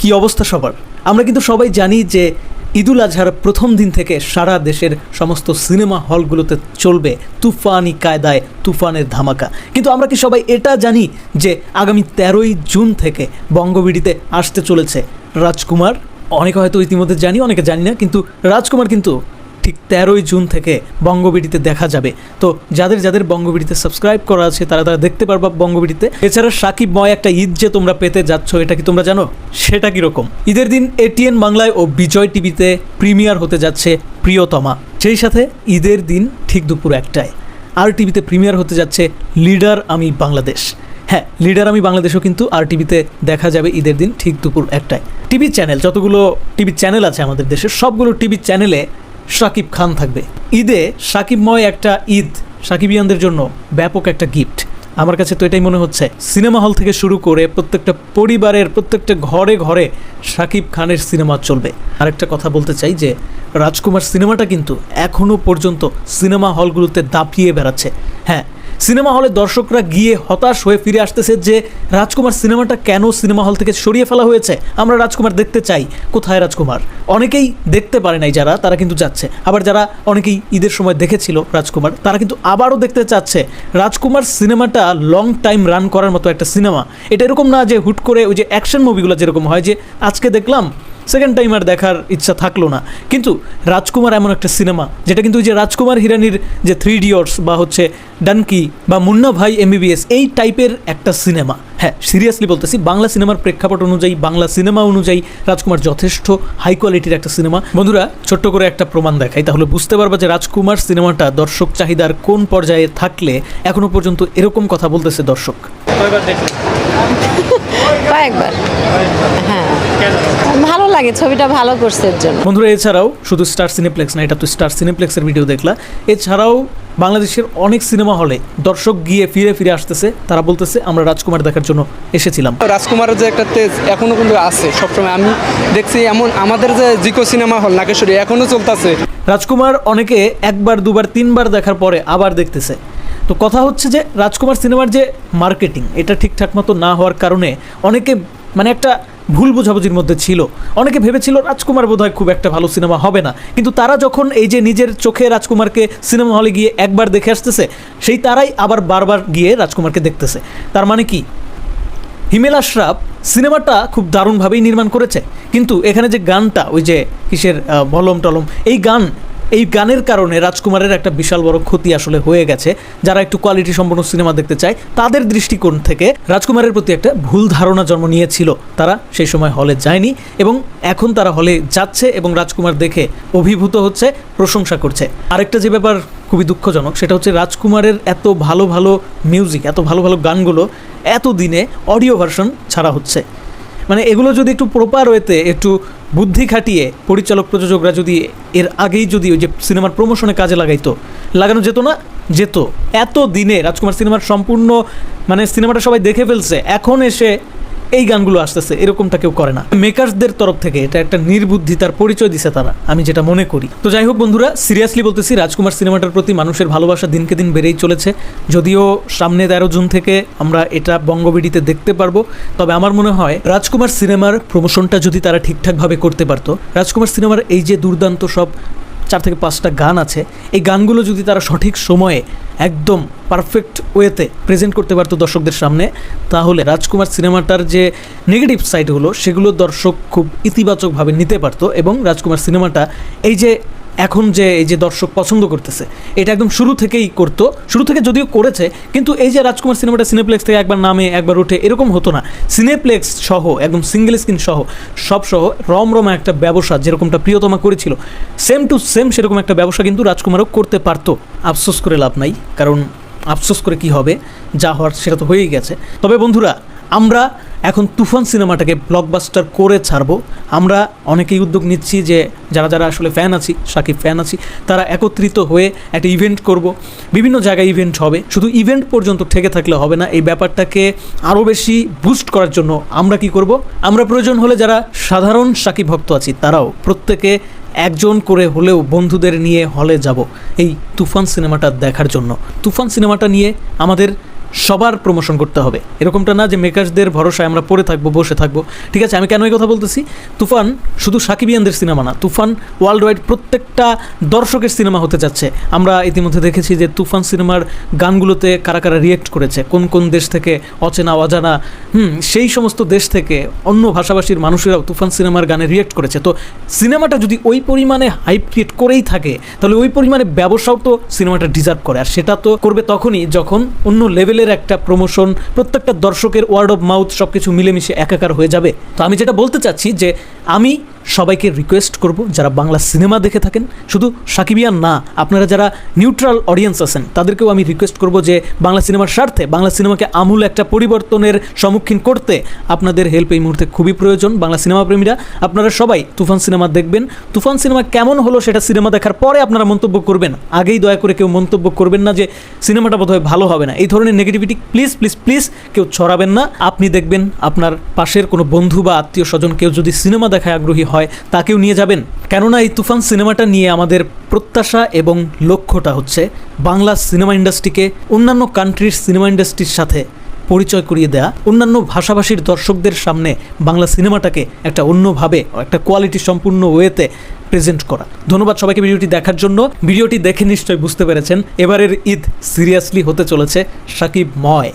কি অবস্থা সবার? আমরা কিন্তু সবাই জানি যে ঈদুল আজহার প্রথম দিন থেকে সারা দেশের সমস্ত সিনেমা হলগুলোতে চলবে তুফানি কায়দায়, তুফানের ধামাকা। কিন্তু আমরা কি সবাই এটা জানি যে আগামী তেরোই জুন থেকে বঙ্গবিডিতে আসতে চলেছে রাজকুমার? অনেকে হয়তো ইতিমধ্যে জানি, অনেকে জানি না, কিন্তু রাজকুমার কিন্তু ঠিক তেরোই জুন থেকে বঙ্গবিডিতে দেখা যাবে। তো যাদের যাদের বঙ্গবিডিতে সাবস্ক্রাইব করা আছে, তারা তারা দেখতে পারবা বঙ্গবিডিতে এছাড়া সাকিবময় একটা ঈদ যে তোমরা পেতে যাচ্ছ, এটা কি তোমরা জানো? সেটা কীরকম? ঈদের দিন এটিএন বাংলায় ও বিজয় টিভিতে প্রিমিয়ার হতে যাচ্ছে প্রিয়তমা। সেই সাথে ঈদের দিন ঠিক দুপুর একটায়। আর টিভিতে প্রিমিয়ার হতে যাচ্ছে লিডার আমি বাংলাদেশ। হ্যাঁ লিডার আমি বাংলাদেশও কিন্তু আর টিভিতে দেখা যাবে ঈদের দিন ঠিক দুপুর একটায়। টিভি চ্যানেল, যতগুলো টিভি চ্যানেল আছে আমাদের দেশে, সবগুলো টিভি চ্যানেলে শাকিব খান থাকবে। ঈদে শাকিবময় একটা ঈদ সাকিবিয়ানদের জন্য ব্যাপক একটা গিফট আমার কাছে তো এটাই মনে হচ্ছে। সিনেমা হল থেকে শুরু করে প্রত্যেকটা পরিবারের, প্রত্যেকটা ঘরে ঘরে শাকিব খানের সিনেমা চলবে। আরেকটা কথা বলতে চাই যে, রাজকুমার সিনেমাটা কিন্তু এখনও পর্যন্ত সিনেমা হলগুলোতে দাপিয়ে বেড়াচ্ছে। হ্যাঁ সিনেমা হলে দর্শকরা গিয়ে হতাশ হয়ে ফিরে আসতেছে যে রাজকুমার সিনেমাটা কেন সিনেমা হল থেকে সরিয়ে ফেলা হয়েছে? আমরা রাজকুমার দেখতে চাই। কোথায় রাজকুমার? অনেকেই দেখতে পারে নাই যারা, তারা কিন্তু যাচ্ছে। আবার যারা অনেকেই ঈদের সময় দেখেছিল রাজকুমার, তারা কিন্তু আবারও দেখতে চাচ্ছে। রাজকুমার সিনেমাটা লং টাইম রান করার মতো একটা সিনেমা। এটা এরকম না যে হুট করে ওই যে অ্যাকশন মুভিগুলো যেরকম হয় যে, আজকে দেখলাম সেকেন্ড টাইম আর দেখার ইচ্ছা থাকল না। কিন্তু রাজকুমার এমন একটা সিনেমা যেটা কিন্তু ওই যে রাজকুমার হিরানির যে থ্রি ইডিয়টস বা হচ্ছে ডানকি বা মুন্না ভাই এমবিবিএস এই টাইপের একটা সিনেমা হ্যাঁ সিরিয়াসলি বলতেছি বাংলা সিনেমার প্রেক্ষাপট অনুযায়ী বাংলা সিনেমা অনুযায়ী রাজকুমার যথেষ্ট হাই কোয়ালিটির একটা সিনেমা বন্ধুরা ছোট্ট করে একটা প্রমাণ দেখাই তাহলে বুঝতে পারবা যে রাজকুমার সিনেমাটা দর্শক চাহিদার কোন পর্যায়ে থাকলে এখনও পর্যন্ত এরকম কথা বলতেছে দর্শক। কয়েকবার। হ্যাঁ। লাগে ছবিটা ভালো করছে এর জন্য। বন্ধুরা এছাড়াও শুধু স্টার সিনেপ্লেক্স না এটা তো স্টার সিনেপ্লেক্সের ভিডিও দেখলা। এছাড়াও বাংলাদেশের অনেক সিনেমা হলে দর্শক গিয়ে ফিরে ফিরে আসতেছে। তারা বলতেছে আমরা রাজকুমার দেখার জন্য এসেছিলাম। রাজকুমারের যে একটা তেজ এখনও কিন্তু আছে সবসময় আমি দেখছি এমন আমাদের যে জিকো সিনেমা হল নাকেশ্বরী এখনও চলতেছে। রাজকুমার অনেকে একবার দুবার তিনবার দেখার পরে আবার দেখতেছে। তো কথা হচ্ছে যে রাজকুমার সিনেমার যে মার্কেটিং এটা ঠিকঠাক মতো না হওয়ার কারণে অনেকে মানে একটা ভুল বোঝাবুঝির মধ্যে ছিল। অনেকে ভেবেছিল রাজকুমার বোধহয় খুব একটা ভালো সিনেমা হবে না। কিন্তু তারা যখন এই যে নিজের চোখে রাজকুমারকে সিনেমা হলে গিয়ে একবার দেখে আসতেছে, সেই তারাই আবার বারবার গিয়ে রাজকুমারকে দেখতেছে। তার মানে কি? হিমেল আশরাফ সিনেমাটা খুব দারুণভাবেই নির্মাণ করেছে। কিন্তু এখানে যে গানটা, ওই যে কিসের বলম টলম, এই গান এই গানের কারণে রাজকুমারের একটা বিশাল বড় ক্ষতি আসলে হয়ে গেছে। যারা একটু কোয়ালিটি সম্পন্ন সিনেমা দেখতে চায়, তাদের দৃষ্টিকোণ থেকে রাজকুমারের প্রতি একটা ভুল ধারণা জন্ম নিয়েছিল। তারা সেই সময় হলে যায়নি এবং এখন তারা হলে যাচ্ছে এবং রাজকুমার দেখে অভিভূত হচ্ছে, প্রশংসা করছে। আরেকটা যে ব্যাপার খুবই দুঃখজনক, সেটা হচ্ছে রাজকুমারের এত ভালো ভালো মিউজিক এত ভালো ভালো গানগুলো এত দিনে অডিও ভার্সন ছাড়া হচ্ছে। মানে এগুলো যদি একটু প্রপার ওয়েতে একটু বুদ্ধি খাটিয়ে পরিচালক প্রযোজকরা যদি এর আগেই যদি ওই যে সিনেমার প্রমোশনে কাজে লাগাইতো, লাগানো যেত না, যেত। এত দিনে রাজকুমার সিনেমার সম্পূর্ণ মানে সিনেমাটা সবাই দেখে ফেলছে, এখন এসে এই গানগুলো আসতেছে, এরকমটা কেউ করে না। মেকার্সদের তরফ থেকে এটা একটা নির্বুদ্ধিতার পরিচয় দিছে তারা, আমি যেটা মনে করি। তো যাই হোক বন্ধুরা সিরিয়াসলি বলতেছি, রাজকুমার সিনেমাটার প্রতি মানুষের ভালোবাসা দিনকে দিন বেড়েই চলেছে। যদিও সামনে তেরো জুন থেকে আমরা এটা বঙ্গবিডিতে দেখতে পারব, তবে আমার মনে হয় রাজকুমার সিনেমার প্রমোশনটা যদি তারা ঠিকঠাকভাবে করতে পারতো, রাজকুমার সিনেমার এই যে দুর্দান্ত সব চার থেকে পাঁচটা গান আছে। এই গানগুলো যদি তারা সঠিক সময়ে একদম পারফেক্ট ওয়েতে প্রেজেন্ট করতে পারতো দর্শকদের সামনে, তাহলে রাজকুমার সিনেমাটার যে নেগেটিভ সাইডগুলো সেগুলো দর্শক খুব ইতিবাচকভাবে নিতে পারতো এবং রাজকুমার সিনেমাটা এই যে এখন যে এই যে দর্শক পছন্দ করতেছে, এটা একদম শুরু থেকেই করতো, শুরু থেকে যদিও করেছে, কিন্তু এই যে রাজকুমার সিনেমাটা সিনেপ্লেক্স থেকে একবার নামে, একবার উঠে, এরকম হতো না। সিনেপ্লেক্স সহ, একদম সিঙ্গেল স্ক্রিন সহ, সব সহ রমরমা একটা ব্যবসা যেরকমটা প্রিয়তমা করেছিল সেম টু সেম সেরকম একটা ব্যবসা কিন্তু রাজকুমারও করতে পারতো। আফসোস করে লাভ নাই, কারণ আফসোস করে কি হবে, যা হওয়ার সেটা তো হয়েই গেছে। তবে বন্ধুরা, আমরা এখন তুফান সিনেমাটাকে ব্লকবাস্টার করে ছাড়বো। আমরা অনেকেই উদ্যোগ নিচ্ছি যে যারা যারা আসলে ফ্যান আছি, সাকিব ফ্যান আছি, তারা একত্রিত হয়ে একটা ইভেন্ট করব। বিভিন্ন জায়গায় ইভেন্ট হবে। শুধু ইভেন্ট পর্যন্ত থেকে থাকলে হবে না, এই ব্যাপারটাকে আরও বেশি বুস্ট করার জন্য আমরা কি করব? আমরা প্রয়োজন হলে যারা সাধারণ সাকিব ভক্ত আছি, তারাও প্রত্যেকে একজন করে হলেও বন্ধুদের নিয়ে হলে যাব এই তুফান সিনেমাটা দেখার জন্য। তুফান সিনেমাটা নিয়ে আমাদের সবার প্রমোশন করতে হবে। এরকমটা না যে মেকার্সদের ভরসায় আমরা পড়ে থাকব, বসে থাকব। ঠিক আছে, আমি কেন এই কথা বলতেছি? তুফান শুধু সাকিবিয়ানদের সিনেমা না, তুফান ওয়ার্ল্ড ওয়াইড প্রত্যেকটা দর্শকের সিনেমা হতে যাচ্ছে। আমরা ইতিমধ্যে দেখেছি যে তুফান সিনেমার গানগুলোতে কারা কারা রিয়েক্ট করেছে, কোন কোন দেশ থেকে অচেনা, অজানা, হুম, সেই সমস্ত দেশ থেকে অন্য ভাষাভাষীর মানুষেরাও তুফান সিনেমার গানে রিয়েক্ট করেছে। তো সিনেমাটা যদি ওই পরিমাণে হাইপ ক্রিয়েট করেই থাকে, তাহলে ওই পরিমাণে ব্যবসাও তো সিনেমাটা ডিজার্ভ করে। আর সেটা তো করবে তখনই যখন অন্য লেভেলের একটা প্রমোশন প্রত্যেকটা দর্শকের ওয়ার্ড অফ মাউথ সব কিছু মিলেমিশে একাকার হয়ে যাবে। তো আমি যেটা বলতে চাচ্ছি যে, আমি সবাইকে রিকোয়েস্ট করব যারা বাংলা সিনেমা দেখে থাকেন। শুধু সাকিবিয়ান না, আপনারা যারা নিউট্রাল অডিয়েন্স আছেন, তাদেরকেও আমি রিকোয়েস্ট করব যে বাংলা সিনেমার স্বার্থে, বাংলা সিনেমাকে আমূল একটা পরিবর্তনের সম্মুখীন করতে আপনাদের হেল্প এই মুহূর্তে খুবই প্রয়োজন। বাংলা সিনেমা প্রেমীরা, আপনারা সবাই তুফান সিনেমা দেখবেন। তুফান সিনেমা কেমন হলো সেটা সিনেমা দেখার পরে আপনারা মন্তব্য করবেন। আগেই দয়া করে কেউ মন্তব্য করবেন না যে সিনেমাটা বোধহয় ভালো হবে না। এই ধরনের নেগেটিভিটি প্লিজ প্লিজ প্লিজ কেউ ছড়াবেন না। আপনি দেখবেন আপনার পাশের কোনো বন্ধু বা আত্মীয় স্বজন কেউ যদি সিনেমা দেখায় আগ্রহী হয়, তাকেও নিয়ে যাবেন। কেননা এই তুফান সিনেমাটা নিয়ে আমাদের প্রত্যাশা এবং লক্ষ্যটা হচ্ছে বাংলা সিনেমা ইন্ডাস্ট্রিকে অন্যান্য কান্ট্রির সিনেমা ইন্ডাস্ট্রির সাথে পরিচয় করিয়ে দেয়া, অন্যান্য ভাষাভাষীর দর্শকদের সামনে বাংলা সিনেমাটাকে একটা অন্যভাবে, একটা কোয়ালিটি সম্পূর্ণ ওয়েতে প্রেজেন্ট করা। ধন্যবাদ সবাইকে ভিডিওটি দেখার জন্য। ভিডিওটি দেখে নিশ্চয়ই বুঝতে পেরেছেন। এবারের ঈদ সিরিয়াসলি হতে চলেছে। সাকিব ময়।